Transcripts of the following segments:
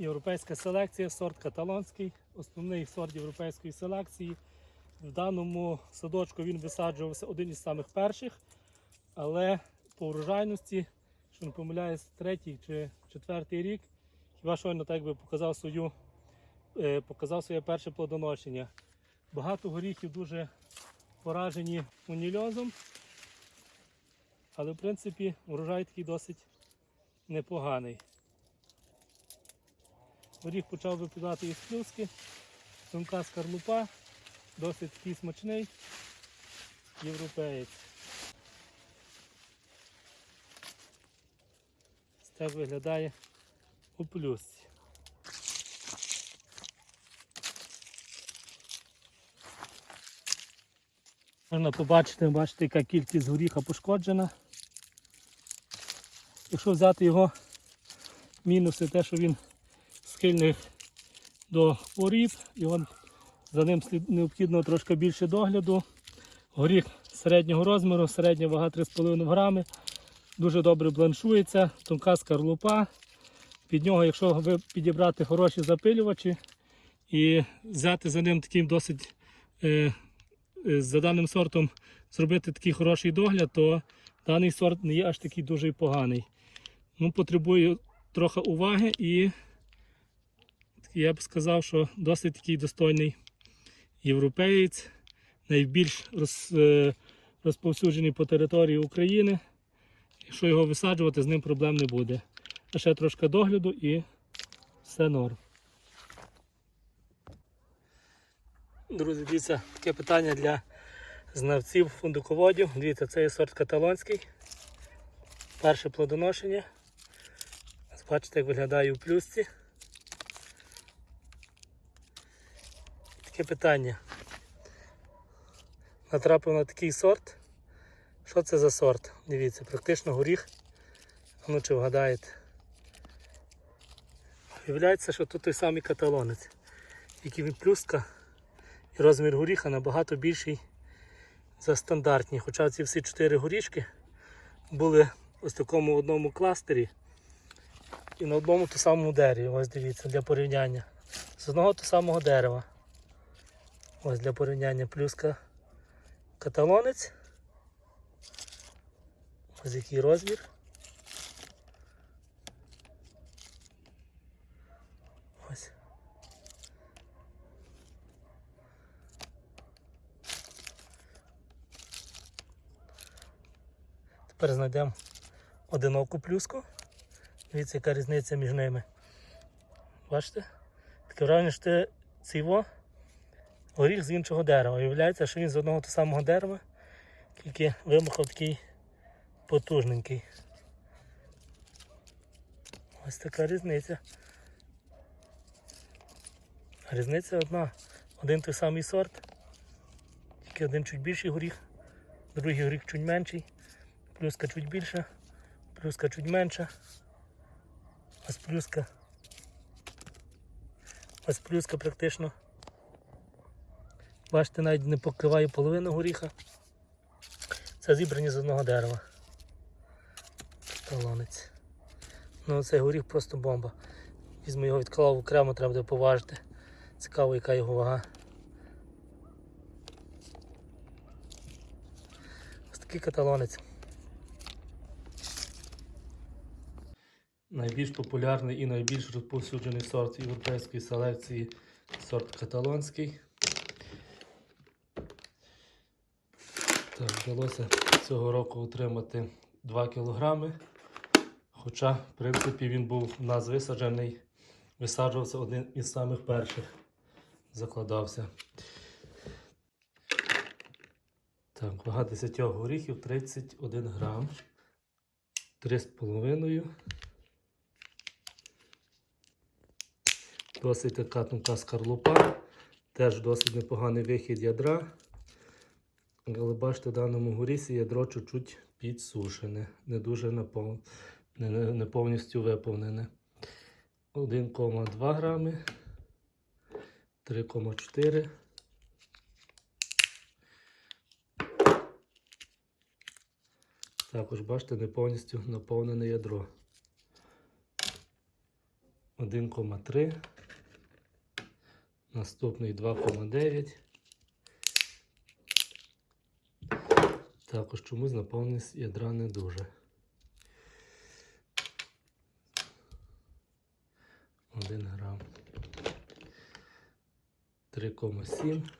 європейська селекція, сорт каталонський, основний сорт європейської селекції. В даному садочку він висаджувався один із самих перших, але по урожайності, що не помиляюсь, третій чи четвертий рік, хіба щойно так би показав свою, е, показав своє перше плодоношення. Багато горіхів дуже поражені унільозом, але в принципі урожай такий досить непоганий. Горіх почав випадати із плюски, тонка скарлупа, досить такий смачний європеєць. Ось виглядає у плюсці. Можна побачити, бачите, яка кількість горіха пошкоджена. Якщо взяти його мінуси, те, що він схильний до хворіб, його за ним необхідно трошки більше догляду. Горіх середнього розміру, середня вага 3,5 грами. Дуже добре бланшується, тонка скарлупа. Під нього, якщо ви підібрати хороші запилювачі і взяти за ним таким досить е, е, за даним сортом зробити такий хороший догляд, то даний сорт не є аж такий дуже поганий. Ну, потребує трохи уваги і я б сказав, що досить такий достойний європеєць, найбільш роз, е, розповсюджений по території України. Якщо його висаджувати, з ним проблем не буде. А ще трошки догляду і все норм. Друзі, дивіться, таке питання для знавців фундуководів. Дивіться, це є сорт каталонський. Перше плодоношення. Бачите, як виглядає у плюсці. Таке питання. Натрапив на такий сорт. Що це за сорт? Дивіться, практично горіх. Ну чи вгадаєте? Виявляється, що тут той самий каталонець. Тільки він плюска і розмір горіха набагато більший за стандартні. Хоча ці всі чотири горішки були ось такому одному кластері і на одному то самому дереві. Ось дивіться, для порівняння. З одного то самого дерева. Ось для порівняння плюска каталонець. Ось який розмір. Ось. Тепер знайдемо одиноку плюску. Дивіться, яка різниця між ними. Бачите? Таке враження, що це ціво горіх з іншого дерева. Виявляється, що він з одного того самого дерева, тільки вимахав такий потужненький. Ось така різниця. Різниця одна. Один той самий сорт, тільки один чуть більший горіх, другий горіх чуть менший, плюска чуть більша, плюска чуть менша. Ось плюска. Ось плюска практично. Бачите, навіть не покриває половину горіха. Це зібрані з одного дерева. Талонець. Ну цей горіх просто бомба. Візьму його відклав окремо, треба буде поважити. Цікаво, яка його вага. Ось такий каталонець. Найбільш популярний і найбільш розповсюджений сорт європейської селекції сорт каталонський. Так, вдалося цього року отримати 2 кілограми. Хоча, в принципі, він був у нас висаджений, висаджувався один із самих перших, закладався. Так, вага 10 горіхів 31 грам. 3,5. Досить така тонка скарлупа. Теж досить непоганий вихід ядра. Але бачите, в даному горісі ядро чуть-чуть підсушене, не дуже напов... не, не, повністю виповнене. 1,2 грами, 3,4. Також бачите, не повністю наповнене ядро. 1,3. Наступний 2,9. Також чомусь наповненість ядра не дуже. 1 грам. 3,7.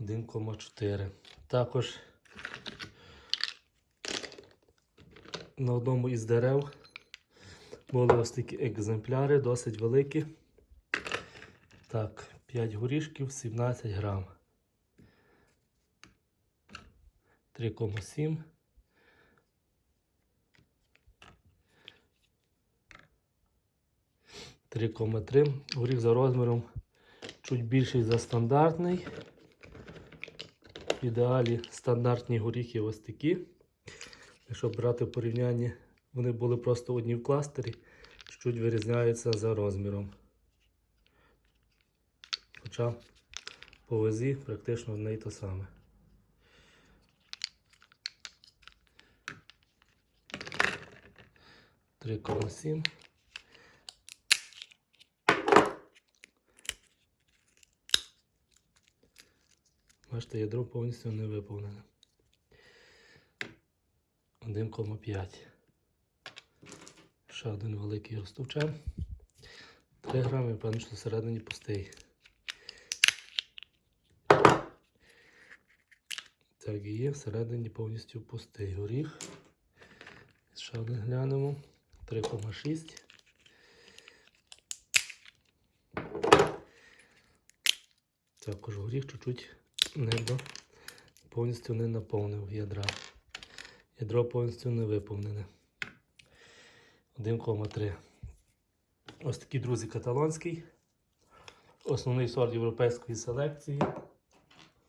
Один кома чотири. Також на одному із дерев були ось такі екземпляри, досить великі. Так, 5 горішків, 17 грам. 3,7. Три кома три. Горіх за розміром чуть більший за стандартний. В ідеалі стандартні горіхи ось такі. Якщо брати в порівнянні, вони були просто одні в кластері, чуть вирізняються за розміром. Хоча по вазі практично одне й те саме. Три кома сім. Бачите, ядро повністю не виповнене. 1,5. Ще один великий розтовчан. 3 грами, певно, що всередині пустий. Так і є, всередині повністю пустий горіх. Ще один глянемо. 3,6. Також горіх чуть-чуть не до, повністю не наповнив ядра. Ядро повністю не виповнене. 1,3. Ось такий, друзі, каталонський. Основний сорт європейської селекції.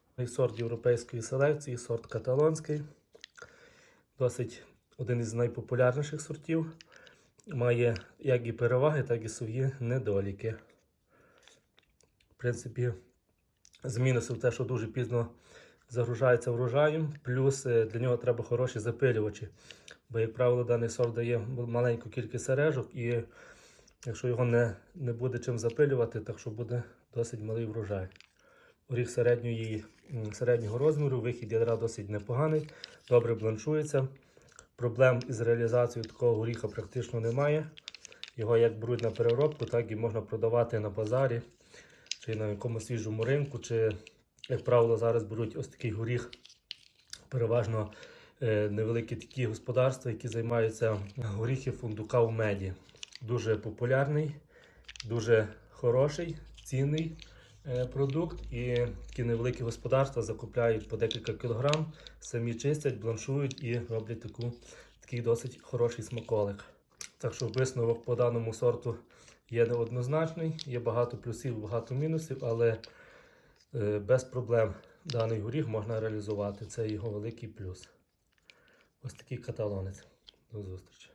Основний сорт європейської селекції, сорт каталонський. Досить один із найпопулярніших сортів. Має як і переваги, так і свої недоліки. В принципі, з мінусів те, що дуже пізно загружається врожаєм, плюс е, для нього треба хороші запилювачі. Бо, як правило, даний сорт дає маленьку кількість сережок, і якщо його не, не буде чим запилювати, так що буде досить малий врожай. Оріг середньої, середнього розміру, вихід ядра досить непоганий, добре бланшується. Проблем із реалізацією такого горіха практично немає. Його як беруть на переробку, так і можна продавати на базарі чи на якомусь свіжому ринку, чи, як правило, зараз беруть ось такий горіх, переважно е, невеликі такі господарства, які займаються горіхи фундука в меді. Дуже популярний, дуже хороший, цінний е, продукт. І такі невеликі господарства закупляють по декілька кілограм, самі чистять, бланшують і роблять таку, такий досить хороший смаколик. Так що висновок по даному сорту є неоднозначний, є багато плюсів, багато мінусів, але без проблем даний горіх можна реалізувати. Це його великий плюс. Ось такий каталонець. До зустрічі.